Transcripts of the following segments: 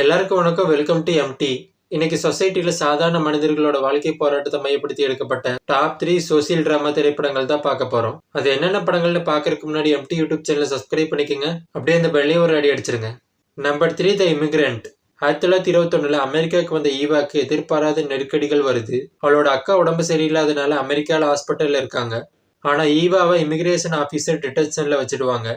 எல்லாருக்கும் வணக்கம். Welcome to empty இன்னைக்கு சொசைட்டியில் சாதாரண மனிதர்களோட வாழ்க்கை போராட்டத்தை மையப்படுத்தி எடுக்கப்பட்ட டாப் த்ரீ சோசியல் டிராமா திரைப்படங்கள் தான் பார்க்க போறோம். அது என்னென்ன படங்கள்னு பார்க்கறதுக்கு முன்னாடி எம்டி யூடியூப் சேனலை சப்ஸ்கிரைப் பண்ணிக்கோங்க. அப்படியே அந்த பெல்லையும் ஒரு அடி அடிச்சிருங்க. நம்பர் த்ரீ த இமிகிரண்ட் ஆயிரத்தி தொள்ளாயிரத்தி இருபத்தொன்னுல அமெரிக்காவுக்கு வந்த ஈவாக்கு எதிர்பாராத நெருக்கடிகள் வருது. அவளோட அக்கா உடம்பு சரியில்லாதனால அமெரிக்கால ஹாஸ்பிட்டல்ல இருக்காங்க. ஆனா ஈவாவை இமிகிரேஷன் ஆஃபீஸர் டிடென்ஷன்ல வச்சிடுவாங்க.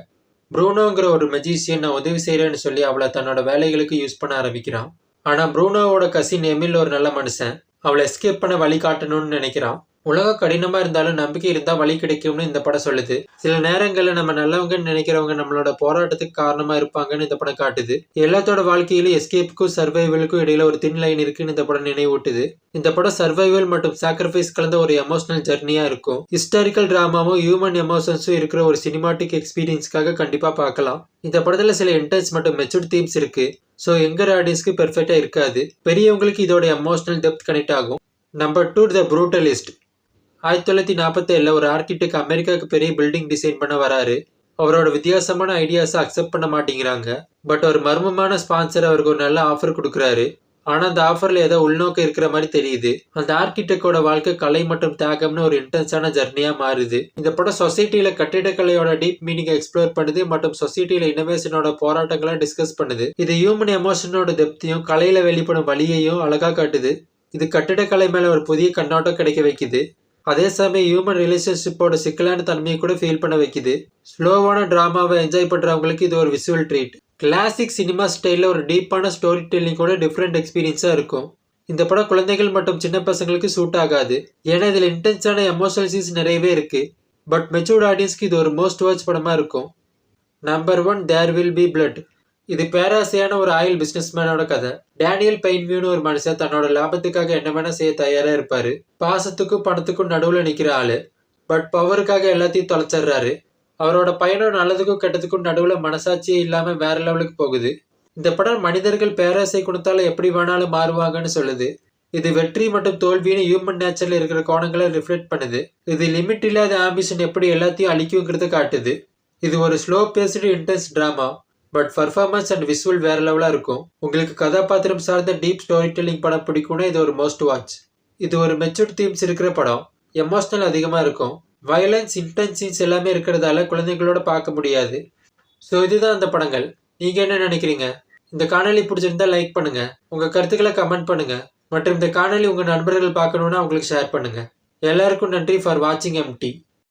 ப்ரூனோங்கிற ஒரு மெஜிஷியன் நான் உதவி செய்கிறேன்னு சொல்லி அவளை தன்னோட வேலைகளுக்கு யூஸ் பண்ண ஆரம்பிக்கிறான். ஆனால் ப்ரூனோவோட கசின் எமில் ஒரு நல்ல மனுஷன். அவளை எஸ்கேப் பண்ண வழி காட்டணும்னு நினைக்கிறான். உலகம் கடினமாக இருந்தாலும் நம்பிக்கை இருந்தால் வழி கிடைக்கும்னு இந்த படம் சொல்லுது. சில நேரங்களில் நம்ம நல்லவங்கன்னு நினைக்கிறவங்க நம்மளோட போராட்டத்துக்கு காரணமாக இருப்பாங்கன்னு இந்த படம் காட்டுது. எல்லாத்தோட வாழ்க்கையிலும் எஸ்கேப்புக்கும் சர்வைவலுக்கும் இடையில ஒரு தின் லைன் இருக்குன்னு இந்த படம் நினைவூட்டுது. இந்த படம் சர்வைவல் மற்றும் சாக்ரிஃபைஸ் கலந்த ஒரு எமோஷனல் ஜெர்னியாக இருக்கும். ஹிஸ்டாரிக்கல் டிராமாவும் ஹியூமன் எமோஷன்ஸும் இருக்கிற ஒரு சினிமாட்டிக் எக்ஸ்பீரியன்ஸ்க்காக கண்டிப்பாக பார்க்கலாம். இந்த படத்தில் சில இன்டென்ஸ் மற்றும் மெச்சூர்ட் தீம்ஸ் இருக்கு. ஸோ எங்கர் ஆடியன்ஸ்க்கு பெர்ஃபெக்டாக இருக்காது. பெரியவங்களுக்கு இதோட எமோஷனல் டெப்த் கனெக்ட் ஆகும். நம்பர் டூ த ப்ரூட்டலிஸ்ட் ஆயிரத்தி தொள்ளாயிரத்தி நாற்பத்தேழில் ஒரு ஆர்கிடெக்ட் அமெரிக்காவுக்கு பெரிய பில்டிங் டிசைன் பண்ண வராரு. அவரோட வித்தியாசமான ஐடியாஸை அக்செப்ட் பண்ண மாட்டேங்கிறாங்க. பட் ஒரு மர்மமான ஸ்பான்சர் அவருக்கு ஒரு நல்ல ஆஃபர் கொடுக்குறாரு. ஆனால் அந்த ஆஃபரில் ஏதோ உள்நோக்கம் இருக்கிற மாதிரி தெரியுது. அந்த ஆர்கிடெக்டோட வாழ்க்கை கலை மற்றும் தியாகம்னு ஒரு இன்டென்ஸான ஜர்னியாக மாறுது. இந்த படம் சொசைட்டியில் கட்டிடக்கலையோட டீப் மீனிங்கை எக்ஸ்ப்ளோர் பண்ணுது மற்றும் சொசைட்டியில் இனோவேஷனோட போராட்டங்களை டிஸ்கஸ் பண்ணுது. இது ஹியூமன் எமோஷனோட டெப்த்தையும் கலையில் வெளிப்படும் வழியையும் அழகாக காட்டுது. இது கட்டிடக்கலை மேலே ஒரு புதிய கண்ணோட்டம் கிடைக்க வைக்குது. அதே சமயம் ஹியூமன் ரிலேஷன்ஷிப்போட சிக்கலான தன்மையை கூட ஃபீல் பண்ண வைக்குது. ஸ்லோவான ட்ராமாவை என்ஜாய் பண்ணுறவங்களுக்கு இது ஒரு விசுவல் ட்ரீட் கிளாசிக் சினிமா ஸ்டைலில் ஒரு டீப்பான ஸ்டோரி டெல்லிங்கோட டிஃப்ரெண்ட் எக்ஸ்பீரியன்ஸாக இருக்கும். இந்த படம் குழந்தைகள் மற்றும் சின்ன பசங்களுக்கு சூட் ஆகாது. ஏன்னா இதில் இன்டென்ஸான எமோஷனல் சீன்ஸ் நிறையவே இருக்குது பட் மெச்சூர்ட் ஆடியன்ஸ்க்கு இது ஒரு மோஸ்ட் வாட்ச் படமாக இருக்கும். Number one There Will Be Blood இது பேராசையான ஒரு ஆயில் பிசினஸ்மேனோட கதை. டேனியல் பெயின்வியூன்னு ஒரு மனுஷன் தன்னோட லாபத்துக்காக என்ன வேணா செய்ய தயாரா இருப்பாரு. பாசத்துக்கும் பணத்துக்கும் நடுவில் நிற்கிற ஆளு. பட் பவருக்காக எல்லாத்தையும் தொலைச்சிடுறாரு. அவரோட பயணம் நல்லதுக்கும் கெட்டதுக்கும் நடுவில் மனசாட்சியே இல்லாம வேற லெவலுக்கு போகுது. இந்த படம் மனிதர்கள் பேராசை கொடுத்தால எப்படி வேணாலும் மாறுவாங்கன்னு சொல்லுது. இது வெற்றி மற்றும் தோல்வின்னு ஹியூமன் நேச்சர்ல இருக்கிற கோணங்களை ரிஃப்ளெக்ட் பண்ணுது. இது லிமிட் இல்லாத ஆம்பிஷன் எப்படி எல்லாத்தையும் அழிக்குங்கிறத காட்டுது. இது ஒரு slow paced intense drama but performance and visual வேற லெவலாக இருக்கும். உங்களுக்கு கதாபாத்திரம் சார்ந்த டீப் ஸ்டோரி டெல்லிங் படம் பிடிக்கும்னா இது ஒரு மோஸ்ட் வாட்ச் இது ஒரு மெச்சூர்ட் தீம்ஸ் இருக்கிற படம். எமோஷனல் அதிகமாக இருக்கும். வயலன்ஸ் இன்டென்ஸ் சீன்ஸ் எல்லாமே இருக்கிறதால குழந்தைங்களோட பார்க்க முடியாது. ஸோ இதுதான் அந்த படங்கள். நீங்கள் என்ன நினைக்கிறீங்க? இந்த காணொளி பிடிச்சிருந்தா லைக் பண்ணுங்க. உங்கள் கருத்துக்களை கமெண்ட் பண்ணுங்க. மற்றும் இந்த காணொளி உங்கள் நண்பர்கள் பார்க்கணுன்னா அவங்களுக்கு ஷேர் பண்ணுங்க. எல்லாருக்கும் நன்றி ஃபார் வாட்சிங் எம்டி